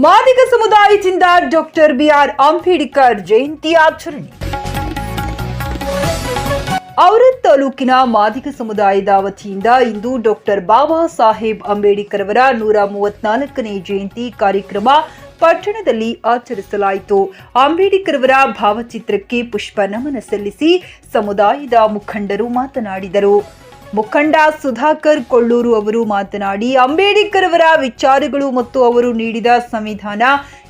ಮಾದಿಗ ಸಮುದಾಯದಿಂದ doctor B R Ambedkar Jayanti ಆಚರಣೆ. ಔರತ್ ತಾಲೂಕಿನ ಮಾದಿಗ ಸಮುದಾಯದ ವತಿಯಿಂದ ಇಂದು ಡಾಕ್ಟರ್ ಬಾಬಾ ಸಾಹೇಬ್ ಅಂಬೇಡ್ಕರ್ ಅವರ ನೂರ ಮೂವತ್ನಾಲ್ಕನೇ ಜಯಂತಿ ಕಾರ್ಯಕ್ರಮ ಪಟ್ಟಣದಲ್ಲಿ ಆಚರಿಸಲಾಯಿತು. ಅಂಬೇಡ್ಕರ್ ಅವರ ಭಾವಚಿತ್ರಕ್ಕೆ ಪುಷ್ಪ ನಮನ ಸಲ್ಲಿಸಿ ಸಮುದಾಯದ ಮುಖಂಡರು ಮಾತನಾಡಿದರು. ಮುಖಂಡ ಸುಧಾಕರ್ ಕೊಳ್ಳೂರು ಅವರು ಮಾತನಾಡಿ, ಅಂಬೇಡ್ಕರ್ ಅವರ ವಿಚಾರಗಳು ಮತ್ತು ಅವರು ನೀಡಿದ ಸಂವಿಧಾನ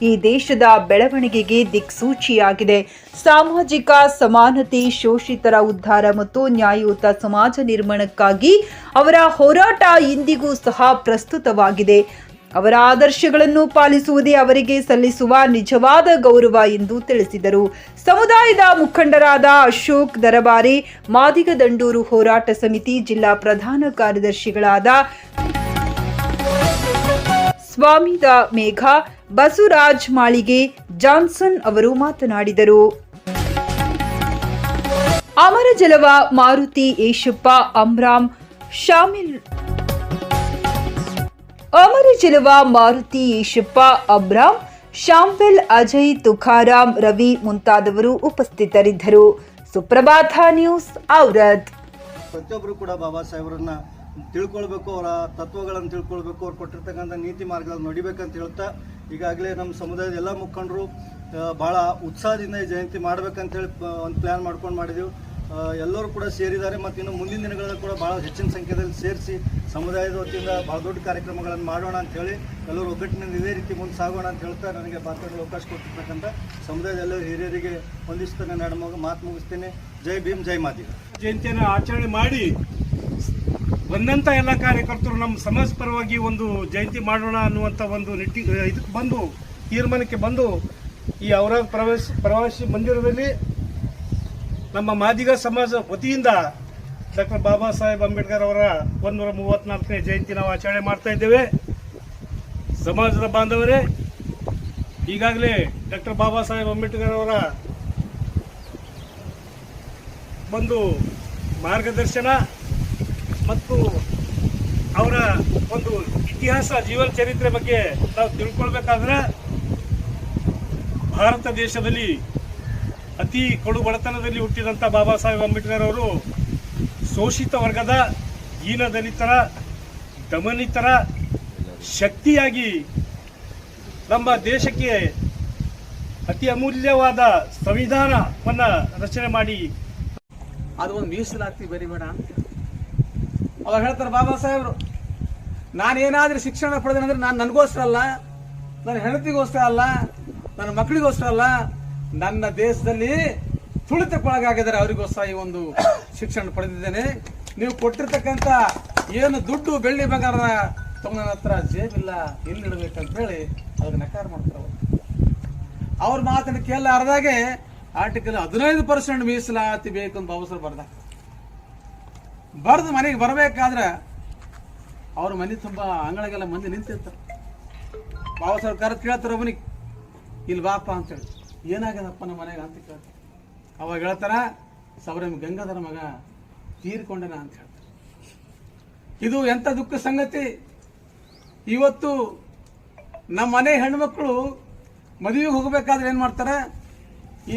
ಈ ದೇಶದ ಬೆಳವಣಿಗೆಗೆ ದಿಕ್ಸೂಚಿಯಾಗಿದೆ. ಸಾಮಾಜಿಕ ಸಮಾನತೆ, ಶೋಷಿತರ ಉದ್ಧಾರ ಮತ್ತು ನ್ಯಾಯಯುತ ಸಮಾಜ ನಿರ್ಮಾಣಕ್ಕಾಗಿ ಅವರ ಹೋರಾಟ ಇಂದಿಗೂ ಸಹ ಪ್ರಸ್ತುತವಾಗಿದೆ. ಅವರ ಆದರ್ಶಗಳನ್ನು ಪಾಲಿಸುವುದೇ ಅವರಿಗೆ ಸಲ್ಲಿಸುವ ನಿಜವಾದ ಗೌರವ ಎಂದು ತಿಳಿಸಿದರು. ಸಮುದಾಯದ ಮುಖಂಡರಾದ ಅಶೋಕ್ ದರಬಾರಿ, ಮಾದಿಗ ದಂಡೂರು ಹೋರಾಟ ಸಮಿತಿ ಜಿಲ್ಲಾ ಪ್ರಧಾನ ಕಾರ್ಯದರ್ಶಿಗಳಾದ ಸ್ವಾಮಿದ ಮೇಘ, ಬಸವರಾಜ್ ಮಾಳಿಗೆ, ಜಾನ್ಸನ್ ಅವರು ಮಾತನಾಡಿದರು. ಅಮರ ಜಲವ ಮಾರುತಿ ಏಷಪ್ಪ ಅಮ್ರಾಮ್, ಶಾಮಿಲ್ ಅಮರ ಜಲವ ಮಾರುತಿ ಈಶಪ್ಪ, ಅಬ್ರಾಮ್ ಶಾಂವೆಲ್ ಅಜಯ್, ತುಕಾರಾಮ್, ರವಿ ಮುಂತಾದವರು ಉಪಸ್ಥಿತರಿದ್ದರು. ಸುಪ್ರಭಾತ ನ್ಯೂಸ್ ಔರತ್ ಪ್ರತಿಯೊಬ್ಬರು ಕೂಡ ಬಾಬಾ ಸಾಹೇಬರನ್ನ ತಿಳ್ಕೊಳ್ಬೇಕು, ಅವರ ತತ್ವಗಳನ್ನು ತಿಳ್ಕೊಳ್ಬೇಕು, ಅವ್ರು ಕೊಟ್ಟಿರ್ತಕ್ಕಂಥ ನೀತಿ ಮಾರ್ಗಗಳನ್ನು ನೋಡಿಬೇಕಂತ ಹೇಳ್ತಾ, ಈಗಾಗಲೇ ನಮ್ಮ ಸಮುದಾಯದ ಎಲ್ಲ ಮುಖಂಡರು ಭಾಳ ಉತ್ಸಾಹದಿಂದ ಈ ಜಯಂತಿ ಮಾಡ್ಬೇಕಂತ ಹೇಳಿ ಒಂದು ಪ್ಲ್ಯಾನ್ ಮಾಡ್ಕೊಂಡು ಮಾಡಿದೆವು. ಎಲ್ಲರೂ ಕೂಡ ಸೇರಿದ್ದಾರೆ ಮತ್ತು ಇನ್ನು ಮುಂದಿನ ದಿನಗಳಲ್ಲಿ ಕೂಡ ಭಾಳ ಹೆಚ್ಚಿನ ಸಂಖ್ಯೆಯಲ್ಲಿ ಸೇರಿಸಿ ಸಮುದಾಯದ ವತಿಯಿಂದ ಭಾಳ ದೊಡ್ಡ ಕಾರ್ಯಕ್ರಮಗಳನ್ನು ಮಾಡೋಣ ಅಂತ ಹೇಳಿ ಎಲ್ಲರೂ ಒಗ್ಗಟ್ಟಿನಿಂದ ಇದೇ ರೀತಿ ಮುಂದೆ ಸಾಗೋಣ ಅಂತ ಹೇಳ್ತಾ ನನಗೆ ಮಾತಾಡಲು ಅವಕಾಶ ಕೊಟ್ಟಿರ್ತಕ್ಕಂಥ ಸಮುದಾಯದ ಎಲ್ಲ ಹಿರಿಯರಿಗೆ ಒಂದಿಷ್ಟು ನನ್ನ ಎರಡು ಮಾತು ಮುಗಿಸ್ತೇನೆ. ಜೈ ಭೀಮ್, ಜೈ ಮಾದಿ. ಜಯಂತಿಯನ್ನು ಆಚರಣೆ ಮಾಡಿ ಬಂದಂಥ ಎಲ್ಲ ಕಾರ್ಯಕರ್ತರು ನಮ್ಮ ಸಮಾಜ ಪರವಾಗಿ ಒಂದು ಜಯಂತಿ ಮಾಡೋಣ ಅನ್ನುವಂಥ ಒಂದು ನಿಟ್ಟಿ, ಇದಕ್ಕೆ ಬಂದು ತೀರ್ಮಾನಕ್ಕೆ ಬಂದು ಈ ಅವರ ಪ್ರವೇಶ, ಪ್ರವಾಸಿ ಮಂದಿರದಲ್ಲಿ ನಮ್ಮ ಮಾದಿಗ ಸಮಾಜ ವತಿಯಿಂದ ಡಾಕ್ಟರ್ ಬಾಬಾ ಸಾಹೇಬ್ ಅಂಬೇಡ್ಕರ್ ಅವರ ಒಂದೂರ ಮೂವತ್ನಾಲ್ಕನೇ ಜಯಂತಿ ನಾವು ಆಚರಣೆ ಮಾಡ್ತಾ ಇದ್ದೇವೆ. ಸಮಾಜದ ಬಾಂಧವರೇ, ಈಗಾಗಲೇ ಡಾಕ್ಟರ್ ಬಾಬಾ ಸಾಹೇಬ್ ಅಂಬೇಡ್ಕರ್ ಅವರ ಒಂದು ಮಾರ್ಗದರ್ಶನ ಮತ್ತು ಅವರ ಒಂದು ಇತಿಹಾಸ, ಜೀವನ ಚರಿತ್ರೆ ಬಗ್ಗೆ ನಾವು ತಿಳ್ಕೊಳ್ಬೇಕಾದ್ರೆ ಭಾರತ ದೇಶದಲ್ಲಿ ಅತಿ ಕಡು ಬಡತನದಲ್ಲಿ ಹುಟ್ಟಿದಂಥ ಬಾಬಾ ಸಾಹೇಬ್ ಅಂಬೇಡ್ಕರ್ ಅವರು ಶೋಷಿತ ವರ್ಗದ ಹೀನ ದಲಿತರ, ದಮನಿತರ ಶಕ್ತಿಯಾಗಿ ನಮ್ಮ ದೇಶಕ್ಕೆ ಅತಿ ಅಮೂಲ್ಯವಾದ ಸಂವಿಧಾನವನ್ನು ರಚನೆ ಮಾಡಿ. ಅದು ಒಂದು ಮೀಸಲಾತಿ ಬರಿಬೇಡ ಅಂತ. ಅವಾಗ ಹೇಳ್ತಾರೆ ಬಾಬಾ ಸಾಹೇಬರು, ನಾನೇನಾದ್ರೂ ಶಿಕ್ಷಣ ಪಡೆದೇನಂದ್ರೆ ನಾನು ನನಗೋಸ್ಕರ ಅಲ್ಲ, ನನ್ನ ಹೆಂಡತಿಗೋಸ್ಕರ ಅಲ್ಲ, ನನ್ನ ಮಕ್ಕಳಿಗೋಸ್ಕರ ಅಲ್ಲ ನನ್ನ ದೇಶದಲ್ಲಿ ತುಳಿತಕ್ಕೊಳಗಾಗಿದ್ದಾರೆ ಅವರಿಗೋಸ್ಕರ ಈ ಒಂದು ಶಿಕ್ಷಣ ಪಡೆದಿದ್ದೇನೆ. ನೀವು ಕೊಟ್ಟಿರ್ತಕ್ಕಂಥ ಏನು ದುಡ್ಡು ಬೆಳ್ಳಿ ಬಂಗಾರ ತಮ್ಮ ನನ್ನ ಹತ್ರ ಜೇಬಿಲ್ಲ, ಎಲ್ಲಿ ಇಡಬೇಕಂತ ಹೇಳಿ ಅದಕ್ಕೆ ನಕಾರ ಮಾಡ್ತಾರೆ ಅವರು. ಮಾತನ್ನ ಕೇಳಲಾರ್ದಾಗೆ ಆರ್ಟಿಕಲ್ ಹದಿನೈದು ಪರ್ಸೆಂಟ್ ಮೀಸಲಾತಿ ಬೇಕು ಅಂತ ಅವಸರ ಬರ್ದ. ಬರ್ದು ಮನೆಗೆ ಬರಬೇಕಾದ್ರೆ ಅವ್ರ ಮನೆ ತುಂಬ ಅಂಗಳಗೆಲ್ಲ ಮಂದಿ ನಿಂತಿರ್ತಾರೆ. ಸಾಹೇಬ್ ಕರೆದು ಕೇಳ್ತಾರೆ ಒಬ್ಬನಿಗೆ ಇಲ್ಲಿ ಬಾಪ ಅಂತೇಳಿ. ಏನಾಗ್ಯದಪ್ಪ ನಮ್ಮ ಮನೆಗೆ ಅಂತ ಕೇಳ್ತಾರೆ. ಅವಾಗ ಹೇಳ್ತಾರ ಸಬರ ಗಂಗಾಧರ ಮಗ ತೀರ್ಕೊಂಡನ ಅಂತ ಹೇಳ್ತಾರೆ. ಇದು ಎಂತ ದುಃಖ ಸಂಗತಿ? ಇವತ್ತು ನಮ್ಮ ಮನೆ ಹೆಣ್ಮಕ್ಳು ಮದುವೆಗೆ ಹೋಗಬೇಕಾದ್ರೆ ಏನ್ ಮಾಡ್ತಾರೆ? ಈ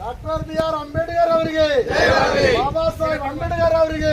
ಡಾಕ್ಟರ್ ಬಿ ಆರ್ ಅಂಬೇಡ್ಕರ್ ಅವರಿಗೆ. ಬಾಬಾ ಸಾಹೇಬ್ ಅಂಬೇಡ್ಕರ್ ಅವರಿಗೆ.